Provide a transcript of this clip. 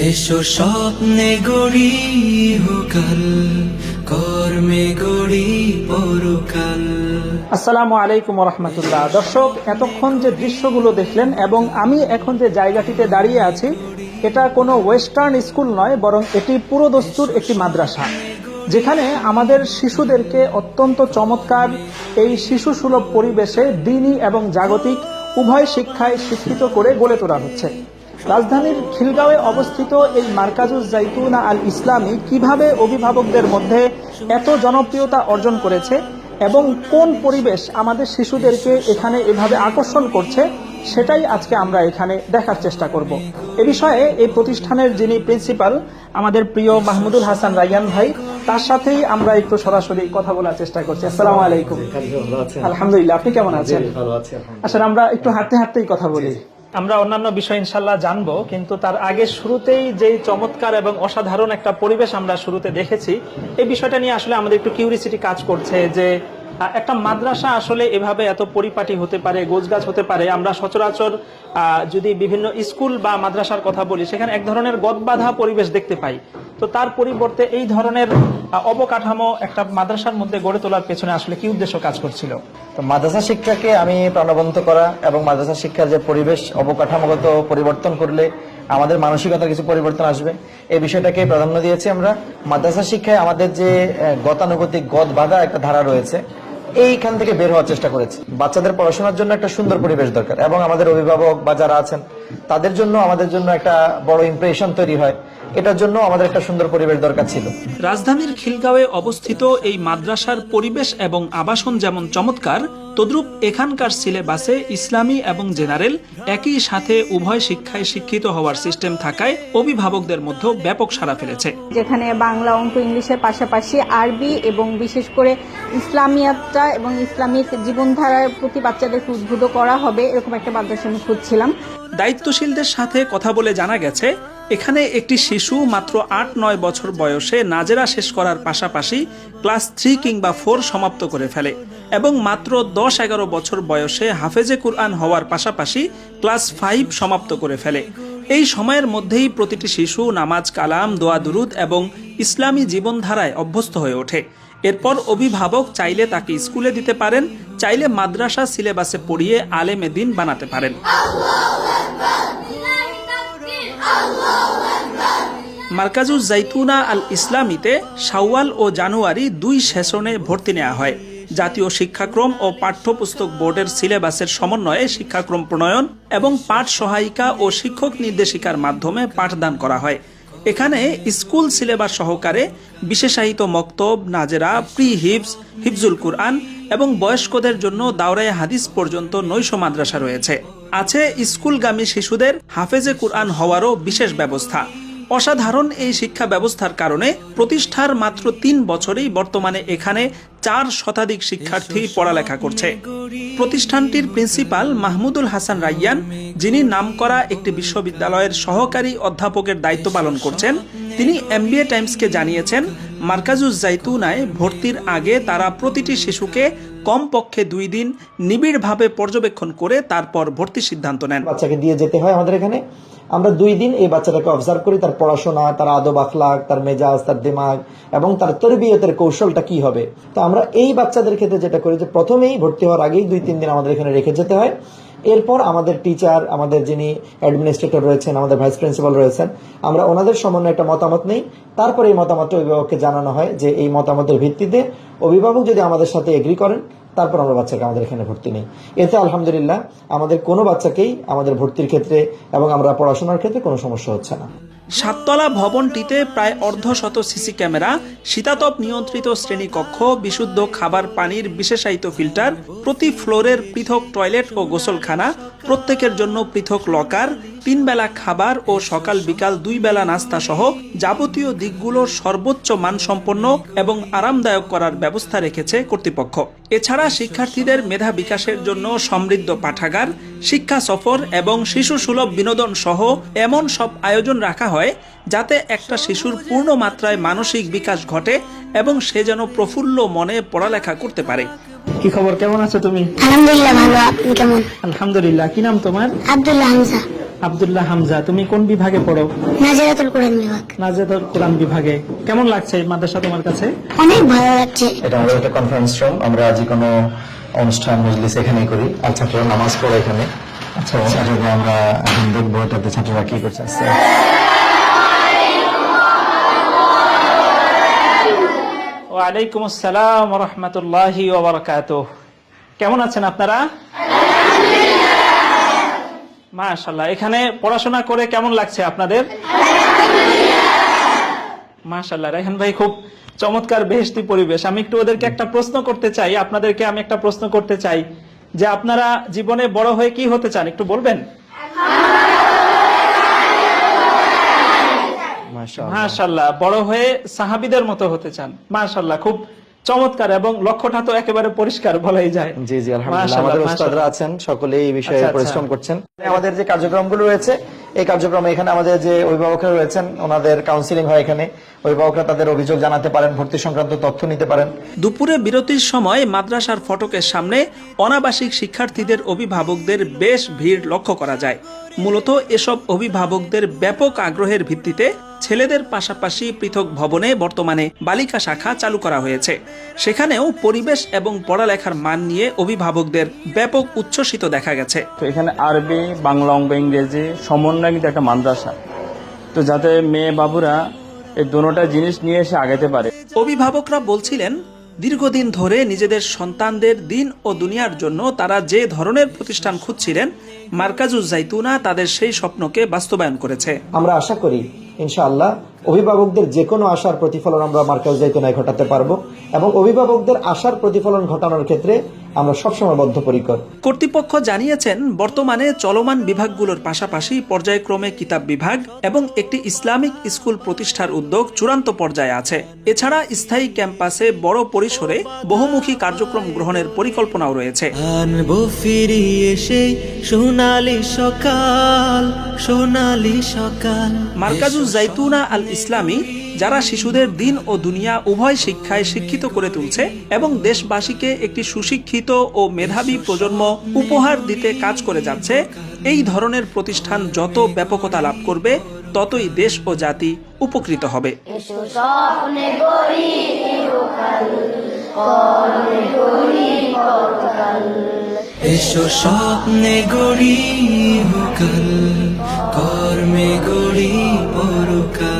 এসো স্বপ্নে গড়ি হোকাল, কর্মে গড়ি পরকাল। আসসালামু আলাইকুম রহমতুল্লাহ দর্শক, এতক্ষণ যে দৃশ্যগুলো দেখলেন এবং আমি এখন যে জায়গাটিতে দাঁড়িয়ে আছি, এটা কোনো ওয়েস্টার্ন স্কুল নয়, বরং এটি পুরোদস্তুর একটি মাদ্রাসা, যেখানে আমাদের শিশুদেরকে অত্যন্ত চমৎকার এই শিশু সুলভ পরিবেশে দিনী এবং জাগতিক উভয় শিক্ষায় শিক্ষিত করে গড়ে তোলা হচ্ছে। রাজধানীর খিলগাঁওয়ে অবস্থিত এই মার্কাজুজ জাইতুনা আল ইসলামী কীভাবে অভিভাবকদের মধ্যে এত জনপ্রিয়তা অর্জন করেছে এবং কোন পরিবেশ আমাদের শিশুদেরকে এখানে এভাবে আকর্ষণ করছে সেটাই আজকে আমরা এখানে দেখার চেষ্টা করব। এ বিষয়ে এই প্রতিষ্ঠানের যিনি প্রিন্সিপাল আমাদের প্রিয় মাহমুদুল হাসান রাইয়ান ভাই তার সাথেই আমরা একটু সরাসরি কথা বলার চেষ্টা করছি। আসসালামু আলাইকুম। আলহামদুলিল্লাহ আপনি কেমন আছেন? আসলে আমরা একটু হাঁটতে হাঁটতেই কথা বলি। আমরা অন্যান্য বিষয় ইনশাল্লাহ জানব, কিন্তু তার আগে শুরুতেই যে চমৎকার এবং অসাধারণ একটা পরিবেশ আমরা শুরুতে দেখেছি, এই বিষয়টা নিয়ে আসলে আমাদের একটু কিউরিসিটি কাজ করছে যে একটা মাদ্রাসা আসলে এভাবে এত পরিপাটি হতে পারে, গোছগাছ হতে পারে। আমরা সচরাচর যদি বিভিন্ন স্কুল বা মাদ্রাসার কথা বলি, সেখানে এক ধরনের গদবাধা পরিবেশ দেখতে পাই। তো তার পরিবর্তে এই ধরনের অবকাঠামো একটা মাদ্রাসার মধ্যে গড়ে তোলার পেছনে আসলে কি উদ্দেশ্য কাজ করছিল? তো মাদ্রাসা শিক্ষাকে আমি প্রাণবন্ত করা এবং মাদ্রাসা শিক্ষার যে পরিবেশ, অবকাঠামোগত পরিবর্তন করলে আমাদের মানসিকতার কিছু পরিবর্তন আসবে। এই বিষয়টাকে প্রাধান্য দিয়েছি আমরা। মাদ্রাসা শিক্ষায় আমাদের যে গতানুগতিক গদ বাঁধা একটা ধারা রয়েছে এইখান থেকে বের হওয়ার চেষ্টা করেছি। বাচ্চাদের পড়াশোনার জন্য একটা সুন্দর পরিবেশ দরকার এবং আমাদের অভিভাবক বা যারা আছেন, তাদের জন্য, আমাদের জন্য একটা বড় ইমপ্রেশন তৈরি হয়। এটার জন্য আমাদের একটা সুন্দর পরিবেশ দরকার ছিল। রাজধানীর খিলগাঁওয়ে অবস্থিত এই মাদ্রাসার পরিবেশ এবং আবাসন যেমন চমৎকার তদ্রূপ এখানকার সিলেবাসে ইসলামী এবং জেনারেল একই সাথে উভয় শিক্ষায় শিক্ষিত হওয়ার সিস্টেম থাকায় অভিভাবকদের মধ্যে ব্যাপক সাড়া ফেলেছে। যেখানে বাংলা অঙ্ক ইংলিশের পাশাপাশি আরবি এবং বিশেষ করে ইসলামিয়াতটা এবং ইসলামিক জীবনধারার প্রতি বাচ্চাদেরকে উদ্বুদ্ধ করা হবে এরকম একটা মাদ্রাসা আমি খুঁজছিলাম। দায়িত্বশীলদের সাথে কথা বলে জানা গেছে এখানে একটি শিশু মাত্র আট নয় বছর বয়সে নাজেরা শেষ করার পাশাপাশি ক্লাস থ্রি কিংবা ফোর সমাপ্ত করে ফেলে এবং মাত্র দশ এগারো বছর বয়সে হাফেজে কুরআন হওয়ার পাশাপাশি ক্লাস ফাইভ সমাপ্ত করে ফেলে। এই সময়ের মধ্যেই প্রতিটি শিশু নামাজ কালাম, দোয়া দুরুদ এবং ইসলামী জীবনধারায় অভ্যস্ত হয়ে ওঠে। এরপর অভিভাবক চাইলে তাকে স্কুলে দিতে পারেন, চাইলে মাদ্রাসা সিলেবাসে পড়িয়ে আলেমে দিন বানাতে পারেন। মার্কাজুজ জাইতুনা আল ইসলামীতে শাওয়াল ও জানুয়ারি দুই সেশনে ভর্তি নেওয়া হয়। জাতীয় শিক্ষাক্রম ও পাঠ্যপুস্তক বোর্ডের সিলেবাসের সমন্বয়ে শিক্ষাক্রম প্রণয়ন এবং পাঠ সহায়িকা ও শিক্ষক নির্দেশিকার মাধ্যমে পাঠদান করা হয়। এখানে স্কুল সিলেবাস সহকারে বিশেষায়িত মক্তব, নাজেরা প্রি হিপস হিফজুল কুরআন এবং বয়স্কদের জন্য দাওরায় হাদিস পর্যন্ত নৈশ মাদ্রাসা রয়েছে। আছে স্কুলগামী শিশুদের হাফেজে কুরআন হওয়ারও বিশেষ ব্যবস্থা। অসাধারণ এই শিক্ষা ব্যবস্থার কারণে প্রতিষ্ঠার মাত্র তিন বছরেই বর্তমানে এখানে চার শতাধিক শিক্ষার্থী পড়ালেখা করছে। প্রতিষ্ঠানটির প্রিন্সিপাল মাহমুদুল হাসান রাইয়ান যিনি নামকরা একটি বিশ্ববিদ্যালয়ের সহকারী অধ্যাপকের দায়িত্ব পালন করছেন তিনি এমবিএ টাইমসকে জানিয়েছেন মার্কাজুজ জাইতুনায় ভর্তির আগে তারা প্রতিটি শিশুকে কমপক্ষে দুই দিন নিবিড়ভাবে পর্যবেক্ষণ করে তারপর ভর্তির সিদ্ধান্ত নেন। বাচ্চাকে দিয়ে যেতে হয় আমাদের এখানে। আমরা দুই দিন এই বাচ্চাটাকে অবজার্ভ করি, তার পড়াশোনা, তার আদব আখলাক, তার মেজাজ, তার দিমাগ, এবং তার তরবিয়তের কৌশলটা কি হবে। তো আমরা এই বাচ্চাদের ক্ষেত্রে যেটা করি যে প্রথমেই ভর্তি হওয়ার আগেই দুই তিন দিন আমাদের এখানে রেখে যেতে হয়। এরপর আমাদের টিচার আমাদের যিনি অ্যাডমিনিস্ট্রেটর রয়েছেন, আমাদের ভাইস প্রিন্সিপাল রয়েছেন, আমরা ওনাদের সমন্বয়ে একটা মতামত নেই। তারপরে এই মতামতটা অভিভাবককে জানানো হয় যে এই মতামতের ভিত্তিতে অভিভাবক যদি আমাদের সাথে এগ্রি করেন তারপর আমরা বাচ্চাকে আমাদের এখানে ভর্তি নেই। এতে আলহামদুলিল্লাহ আমাদের কোনো বাচ্চাকেই আমাদের ভর্তির ক্ষেত্রে এবং আমরা পড়াশোনার ক্ষেত্রে কোনো সমস্যা হচ্ছে না। সাততলা ভবনটিতে প্রায় অর্ধশত সিসি ক্যামেরা, শীতাতপ নিয়ন্ত্রিত শ্রেণীকক্ষ, বিশুদ্ধ খাবার পানির বিশেষায়িত ফিল্টার, প্রতি ফ্লোরের পৃথক টয়লেট ও গোসলখানা, প্রত্যেকের জন্য পৃথক লকার তিন বেলা খাবার ও সকাল বিকাল দুই বেলা নাস্তা সহ যাবতীয় দিকগুলোর সর্বোচ্চ মানসম্পন্ন এবং আরামদায়ক করার ব্যবস্থা রেখেছে কর্তৃপক্ষ। এছাড়া শিক্ষার্থীদের মেধা বিকাশের জন্য সমৃদ্ধ পাঠাগার শিক্ষা সফর এবং শিশু সুলভ বিনোদন সহ এমন সব আয়োজন রাখা হয় যাতে একটা শিশুর পূর্ণ মাত্রায় মানসিক বিকাশ ঘটে এবং সে যেন প্রফুল্ল মনে পড়ালেখা করতে পারে। কি খবর? কেমন আছো তুমি? আলহামদুলিল্লাহ ভালো। আপনি কেমন? আলহামদুলিল্লাহ। কি নাম তোমার? আব্দুল্লাহ হামজা আব্দুল্লাহ হামজা তুমি কোন বিভাগে পড়ো? নাজারাতুল কোরআন বিভাগ। নাজেদুল কোরআন বিভাগে। কেমন লাগছে মাদ্রাসা তোমার কাছে? অনেক ভালো লাগছে। এটা আমাদের একটা কনফারেন্স রুম আমরা যে কোনো অনুষ্ঠান মজলিস এখানেই করি। আর ছাত্ররা নামাজ পড়ে এখানে। আচ্ছা আচ্ছা আমরা এখন দেখব এটাতে ছাত্ররা কি করছে ওয়ালাইকুম আসসালাম রহমতুল্লাহি কেমন আছেন আপনারা? মাশাল্লাহ এখানে পড়াশোনা করে কেমন লাগছে আপনাদের? মাশাল্লাহ রেহান ভাই খুব চমৎকার বেহেশতি পরিবেশ। আমি একটু ওদেরকে একটা প্রশ্ন করতে চাই আপনাদেরকে আমি একটা প্রশ্ন করতে চাই যে আপনারা জীবনে বড় হয়ে কি হতে চান একটু বলবেন? মাশাল্লাহ বড় হয়ে সাহাবিদের মতো হতে চান মাশাল্লাহ খুব চমৎকার এবং লক্ষ্যটা তো একেবারে পরিষ্কার বলাই যায়। জি জি আলহামদুলিল্লাহ। আমাদের। উস্তাদরা আছেন সকলে এই বিষয়ে আচ্ছা, আচ্ছা। পরিশ্রম করছেন। আমাদের যে কার্যক্রমগুলো রয়েছে এই কার্যক্রমে এখানে আমাদের যে অভিভাবকরা রয়েছেন ওনাদের কাউন্সিলিং হয় এখানে। অভিভাবকরা তাদের অভিযোগ জানাতে পারেন ভর্তি সংক্রান্ত তথ্য নিতে পারেন। দুপুরে বিরতির সময় মাদ্রাসার ফটকের সামনে অনাবাসিক শিক্ষার্থীদের অভিভাবকদের বেশ ভিড় লক্ষ্য করা যায়। মূলত এসব অভিভাবকদের ব্যাপক আগ্রহের ভিত্তিতে ছেলেদের পাশাপাশি পৃথক ভবনে বর্তমানে বালিকা শাখা চালু করা হয়েছে। সেখানেও পরিবেশ এবং পড়ালেখার মান নিয়ে অভিভাবকদের ব্যাপক উচ্ছ্বসিত দেখা গেছে। তো এখানে আরবি বাংলা অঙ্ক ইংরেজি সমন্বয় কিন্তু একটা মাদ্রাসা। তো যাতে মেয়ে বাবুরা এই দোনোটা জিনিস নিয়ে এসে আগাতে পারে। অভিভাবকরা বলছিলেন দীর্ঘদিন ধরে নিজেদের সন্তানদের দিন ও দুনিয়ার জন্য তারা যে ধরনের প্রতিষ্ঠান খুঁজছিলেন মার্কাজুজ জাইতুনা তাদের সেই স্বপ্নকে বাস্তবায়ন করেছে। আমরা আশা করি, ইনশাআল্লাহ, অভিভাবকদের যে কোনো আশার প্রতিফলন আমরা মার্কাজ জাইতুনায় ঘটাতে পারব এবং অভিভাবকদের আশার প্রতিফলন ঘটানোর ক্ষেত্রে আমরা সবসময় বদ্ধপরিকর। কর্তৃপক্ষ জানিয়েছেন বর্তমানে চলমান বিভাগগুলোর পাশাপাশি পর্যায়ক্রমে কিতাব বিভাগ এবং একটি ইসলামিক স্কুল প্রতিষ্ঠার উদ্যোগ চূড়ান্ত পর্যায়ে আছে। এছাড়া স্থায়ী ক্যাম্পাসে বড় পরিসরে বহুমুখী কার্যক্রম গ্রহণের পরিকল্পনাও রয়েছে। সোনালি সকাল সোনালি সকাল। মার্কাজুজ জাইতুনা আল ইসলামী যারা শিশুদের দিন ও দুনিয়া উভয় শিক্ষায় শিক্ষিত করে তুলছে এবং দেশবাসীকে একটি সুশিক্ষিত ও মেধাবী প্রজন্ম উপহার দিতে কাজ করে যাচ্ছে এই ধরনের প্রতিষ্ঠান যত ব্যাপকতা লাভ করবে ততই দেশ ও জাতি উপকৃত হবে। এসো স্বপ্নে গড়ি হোকাল কর্মে গড়ি পরকাল।